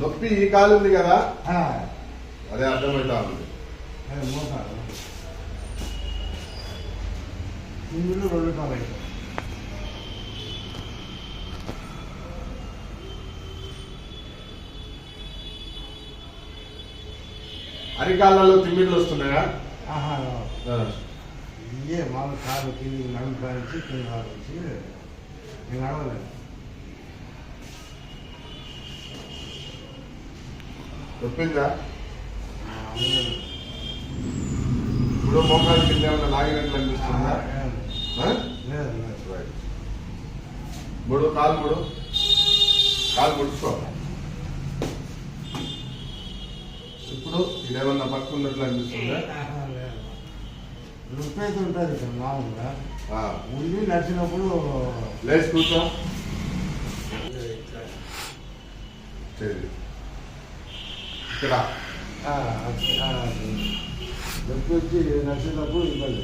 నొప్పి ఈ కాలు ఉంది కదా? అదే అర్థమవుతా ఉంది. ఇందులో రెండు కాలు అరికాళ్ళలో తిమ్మిళ్ళు వస్తున్నాయా. ఇదే మామూలు కాలు కింది నడుము కానించి కింద కాలు వచ్చి నేను నడవలేదు నొప్పిందా అవును. ఇప్పుడు మోకాలు కింద ఏమన్నా లాగినట్లు అనిపిస్తుందా. ముడు కాలు ముడు. కాలు ముడుచుకో ఇప్పుడు ఇదేమన్నా పట్టుకున్నట్లు అనిపిస్తుందా? ఆహా, లేదు. నొప్పి అయితే ఉంటుంది ఇక్కడ మామూలుగా. ఉండి నడిచినప్పుడు లేచి కూర్చో. చేయి. ఇక్కడ ఆ, ఆ, నొప్పి వచ్చి నడిచినప్పుడు ఇబ్బంది